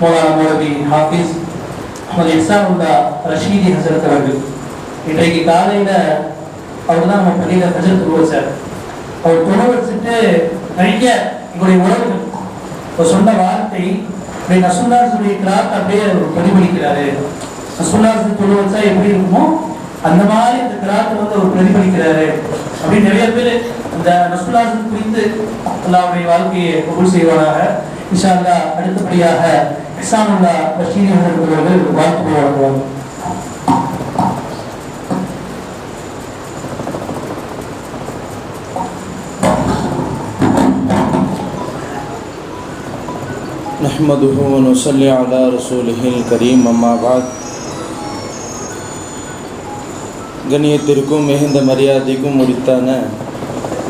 மௌலானா மௌலவி ஹாஃபிஸ் அஹமது இஹ்சானுல்லா ரஷீதி ஹசரத் அவர்கள். இன்றைக்கு காலையில் அவர் தான் நம்ம பள்ளியில் ஹசரத் உருவ சார். அவர் துணை வச்சுட்டு நிறைய எங்களுடைய உறவு அவர் சொன்ன வார்த்தை இப்படி நசுல்லாசுடைய கிராத் அப்படியே அவர் பிரதிபலிக்கிறாரு. நசுல்லாசு துணை வச்சா எப்படி இருக்குமோ அந்த மாதிரி இந்த கிராத்தை வந்து அவர் பிரதிபலிக்கிறாரு. அப்படின்னு நிறைய பேர் இந்த நசுல்லாசு குறித்து அல்லாவுடைய வாழ்க்கையை கபூல் செய்வாராக இன்ஷா அல்லா அடுத்தபடியாக இஹ்சானுல்லா பஷீர் அவர்கள் வாழ்த்து வழங்குவார் نحمده ونصلي على رسوله الكريم أما بعد கண்ணியத்திற்கும் மிகுந்த மரியாதைக்கும் உரித்தான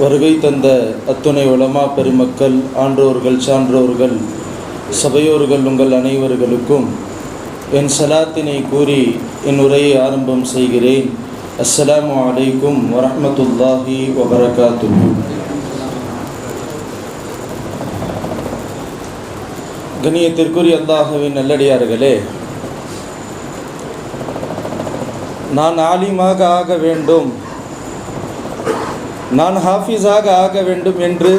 வருகை தந்த அத்துணை உலமா பெருமக்கள் ஆன்றோர்கள் சான்றோர்கள் சபையோர்கள் உங்கள் அனைவர்களுக்கும் என் சலாத்தினை கூறி என் உரையை ஆரம்பம் செய்கிறேன். அஸ்ஸலாமு அலைக்கும் வரமத்துல்லாஹி வபரகாத்து கணியத்திற்குரிய அல்லாஹுவின் நல்லடியார்களே நான் ஆலிமாக ஆக வேண்டும். நான் ஹாஃபிஸாக ஆக வேண்டும் என்று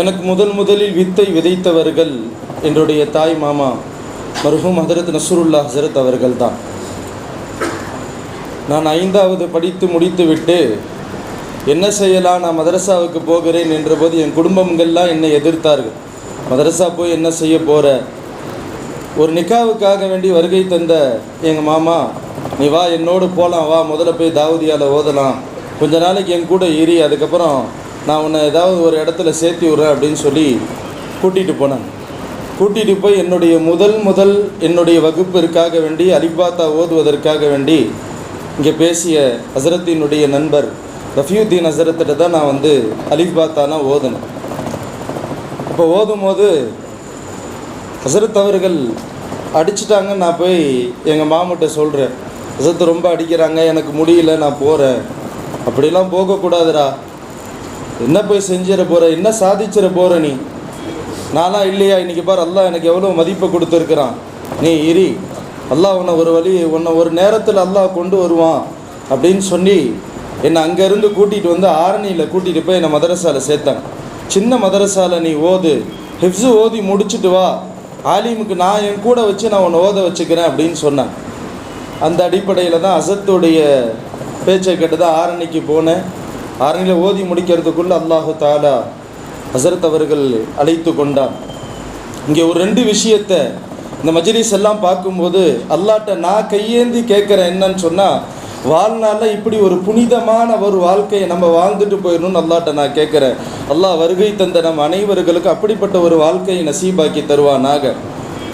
எனக்கு முதல் முதலில் வித்தை விதைத்தவர்கள் என்னுடைய தாய் மாமா மருகும் ஹசரத் நசருல்லா ஹசரத் அவர்கள்தான். நான் ஐந்தாவது படித்து முடித்துவிட்டு என்ன செய்யலாம் நான் மதரசாவுக்கு போகிறேன் என்றபோது என் குடும்பங்கள்லாம் என்னை எதிர்த்தார்கள். மதரசா போய் என்ன செய்ய போகிற ஒரு நிக்காவுக்காக வேண்டி வருகை தந்த எங்கள் மாமா நீ வா என்னோடு போகலாம் வா முதல்ல போய் தாவூதியால் ஓதலாம். கொஞ்ச நாளைக்கு என் கூட ஏறி அதுக்கப்புறம் நான் உன்னை ஏதாவது ஒரு இடத்துல சேர்த்து விட்றேன் அப்படின்னு சொல்லி கூட்டிகிட்டு போனேன் கூட்டிகிட்டு போய் என்னுடைய முதல் முதல் என்னுடைய வகுப்பிற்காக வேண்டி அலிபாத்தா ஓதுவதற்காக வேண்டி இங்கே பேசிய ஹசரத்தினுடைய நண்பர் ரஃபியுத்தீன் ஹசரத்திட்ட தான் நான் வந்து அலிபாத்தானா ஓதுனேன். அப்போ ஓதும் போது ஹசரத் அவர்கள் அடிச்சிட்டாங்கன்னு நான் போய் எங்கள் மாமட்ட சொல்கிறேன் ஹசரத் ரொம்ப அடிக்கிறாங்க எனக்கு முடியல நான் போகிறேன் அப்படிலாம் போகக்கூடாதுடா. என்ன போய் செஞ்சிட போகிற என்ன சாதிச்சிட போகிற நீ? நானா இல்லையா? இன்றைக்கி பார் அல்லாஹ் எனக்கு எவ்வளோ மதிப்பு கொடுத்துருக்குறான். நீ இரி. அல்லாஹ் உன்னை ஒரு வழி உன்னை ஒரு நேரத்தில் அல்லாஹ் கொண்டு வருவான் அப்படின்னு சொல்லி என்னை அங்கேருந்து கூட்டிகிட்டு வந்து ஆரணியில் கூட்டிகிட்டு போய் என்னை மதரசாவில் சேர்த்தாங்க சின்ன மதரசாவில் நீ ஓது. ஹிஃப்ஸு ஓதி முடிச்சுட்டு வா. ஆலிமுக்கு நான் என் கூட வச்சு நான் உன்னை ஓத வச்சுக்கிறேன் அப்படின்னு சொன்னேன். அந்த அடிப்படையில் தான் அசத்துடைய பேச்சை கேட்டு தான் ஆரணிக்கு போனேன். ஆரணியில் ஓதி முடிக்கிறதுக்குள்ளே அல்லாஹு தாலா ஹசரத் அவர்கள் அழைத்து கொண்டான். இங்கே ஒரு ரெண்டு விஷயத்தை இந்த மஜ்லிஸ் எல்லாம் பார்க்கும்போது அல்லாட்ட நான் கையேந்தி கேட்குறேன் என்னன்னு சொன்னால் வாழ்நாளில் இப்படி ஒரு புனிதமான ஒரு வாழ்க்கையை நம்ம வாழ்ந்துட்டு போயிடணும்னு அல்லாட்ட நான் கேட்குறேன். அல்லாஹ் வருகை தந்த நம் அனைவர்களுக்கும் அப்படிப்பட்ட ஒரு வாழ்க்கையை நசீபாக்கி தருவானாக.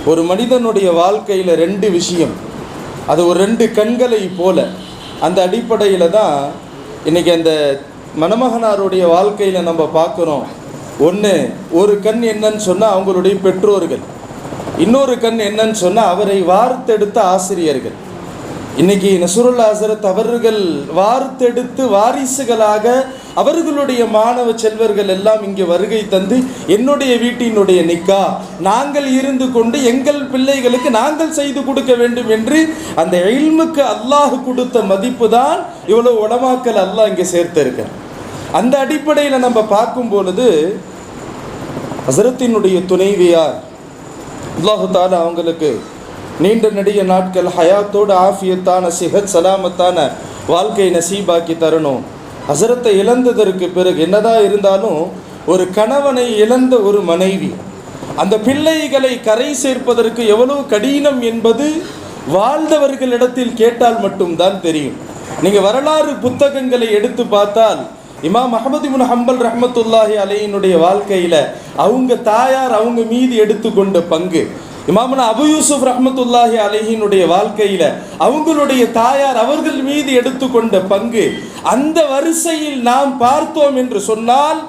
ஒரு மனிதனுடைய வாழ்க்கையில் ரெண்டு விஷயம். அது ஒரு ரெண்டு கண்களை போல. அந்த அடிப்படையில் தான் இன்றைக்கி அந்த மணமகனாருடைய வாழ்க்கையில் நம்ம பார்க்குறோம். ஒன்று ஒரு கண் என்னன்னு சொன்னால் அவங்களுடைய பெற்றோர்கள். இன்னொரு கண் என்னன்னு சொன்னால் அவரை வார்த்தெடுத்த ஆசிரியர்கள். இன்னைக்கு நசுருல் ஆசரத் அவர்கள் வார்த்தெடுத்து வாரிசுகளாக அவர்களுடைய மாணவ செல்வர்கள் எல்லாம் இங்கே வருகை தந்து என்னுடைய வீட்டினுடைய நிக்கா. நாங்கள் இருந்து கொண்டு எங்கள் பிள்ளைகளுக்கு நாங்கள் செய்து கொடுக்க வேண்டும் என்று அந்த எல்முக்கு அல்லாஹ் கொடுத்த மதிப்பு தான் இவ்வளோ உடமாக்கல் அல்லாஹ் இங்கே சேர்த்திருக்க அந்த அடிப்படையில் நம்ம பார்க்கும் பொழுது ஹசரத்தினுடைய துணைவியார் அல்லாஹு தாலா அவங்களுக்கு நீண்ட நெடிய நாட்கள் ஹயாத்தோடு ஆஃபியத்தான சிஹத் சலாமத்தான வாழ்க்கை நசீபாக்கி தரணும். ஹசரத்தை இழந்ததற்கு பிறகு என்னதான் இருந்தாலும் ஒரு கணவனை இழந்த ஒரு மனைவி. அந்த பிள்ளைகளை கரை சேர்ப்பதற்கு எவ்வளவு கடினம் என்பது வாழ்ந்தவர்களிடத்தில் கேட்டால் மட்டும்தான் தெரியும். நீங்கள் வரலாறு புத்தகங்களை எடுத்து பார்த்தால் இமாம் அஹமது முன் ஹம்பல் ரஹமத்துல்லாஹி அலையினுடைய வாழ்க்கையில் அவங்க தாயார் அவங்க மீது எடுத்துக்கொண்ட பங்கு. இமாமனா அபு யூசுப் ரஹமத்துல்லாஹி அலஹினுடைய வாழ்க்கையில் அவங்களுடைய தாயார் அவர்கள் மீது எடுத்துக்கொண்ட பங்கு. அந்த வரிசையில் நாம் பார்த்தோம் என்று சொன்னால்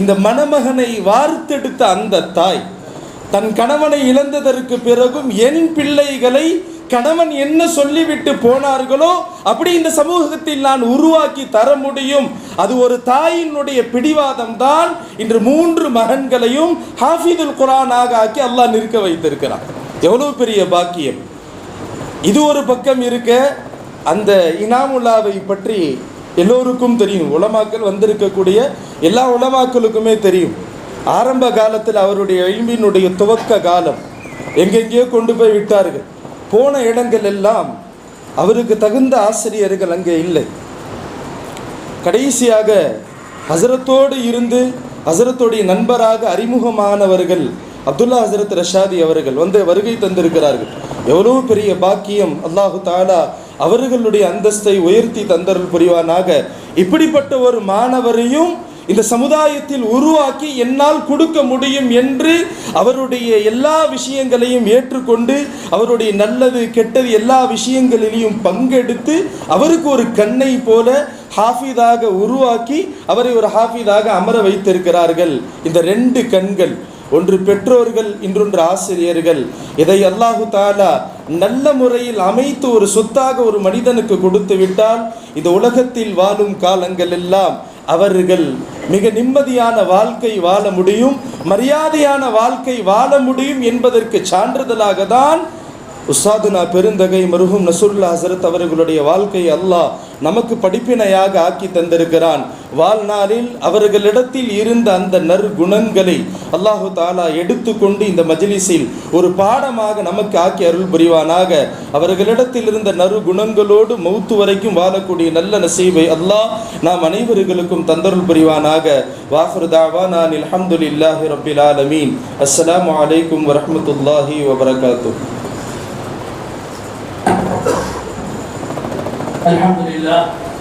இந்த மணமகனை வார்த்தெடுத்த அந்த தாய் தன் கணவனை இழந்ததற்கு பிறகும் என் பிள்ளைகளை கணவன் என்ன சொல்லிவிட்டு போனார்களோ அப்படி இந்த சமூகத்தில் நான் உருவாக்கி தர முடியும். அது ஒரு தாயினுடைய பிடிவாதம் தான் இன்று மூன்று மகன்களையும் ஹாஃபிதுல் குரானாக ஆக்கி அல்லாஹ் நிற்க வைத்திருக்கிறான். எவ்வளவு பெரிய பாக்கியம். இது ஒரு பக்கம் இருக்க அந்த இனாமுல்லாவை பற்றி எல்லோருக்கும் தெரியும். உலமாக்கள் வந்திருக்கக்கூடிய எல்லா உலமாக்களுக்குமே தெரியும். ஆரம்ப காலத்தில் அவருடைய எழும்பினுடைய துவக்க காலம் எங்கெங்கேயோ கொண்டு போய் விட்டார்கள். போன இடங்கள் எல்லாம் அவருக்கு தகுந்த ஆசிரியர்கள் அங்கே இல்லை. கடைசியாக ஹசரத்தோடு இருந்து ஹசரத்துடைய நண்பராக அறிமுகமானவர்கள் அப்துல்லா ஹசரத் ரஷாதி அவர்கள் வந்து வருகை தந்திருக்கிறார்கள். எவ்வளோ பெரிய பாக்கியம் அல்லாஹு தாலா அவர்களுடைய அந்தஸ்தை உயர்த்தி தந்தருள் புரிவானாக. இப்படிப்பட்ட ஒரு மாணவரையும் இந்த சமுதாயத்தில் உருவாக்கி என்னால் கொடுக்க முடியும் என்று அவருடைய எல்லா விஷயங்களையும் ஏற்றுக்கொண்டு அவருடைய நல்லது கெட்டது எல்லா விஷயங்களிலையும் பங்கெடுத்து அவருக்கு ஒரு கண்ணை போல ஹாஃபிதாக உருவாக்கி அவரை ஒரு ஹாஃபிதாக அமர வைத்திருக்கிறார்கள். இந்த ரெண்டு கண்கள் ஒன்று பெற்றோர்கள் இன்றொன்று ஆசிரியர்கள். இதை அல்லாஹு தாலா நல்ல முறையில் அமைத்து ஒரு சொத்தாக ஒரு மனிதனுக்கு கொடுத்து விட்டால் இந்த உலகத்தில் வாழும் காலங்கள் எல்லாம் அவர்கள் மிக நிம்மதியான வாழ்க்கை வாழ முடியும் மரியாதையான வாழ்க்கை வாழ முடியும் என்பதற்கு சான்றிதழாக தான் உஸ்தாதுனா பெருந்தகை மருகும் நசுல்லா ஹசரத் அவர்களுடைய வாழ்க்கை அல்லாஹ் நமக்கு படிப்பினையாக ஆக்கி தந்திருக்கிறான். வாழ்நாளில் அவர்களிடத்தில் இருந்த அந்த நற்குணங்களை அல்லாஹு தாலா எடுத்துக்கொண்டு இந்த மஜ்லிஸில் ஒரு பாடமாக நமக்கு ஆக்கி அருள் புரிவானாக. அவர்களிடத்தில் இருந்த நறுகுணங்களோடு மௌத்து வரைக்கும் வாழக்கூடிய நல்ல நசீவை அல்லாஹ் நாம் அனைவர்களுக்கும் தந்தருள் புரிவானாக. வாஃபர் தாவா நான் அல்ஹம்துலில்லாஹி ரப்பில் ஆலமீன். அஸ்ஸலாமு அலைக்கும் வரஹ்மத்துல்லாஹி வபரகாத்துஹ். الحمد لله.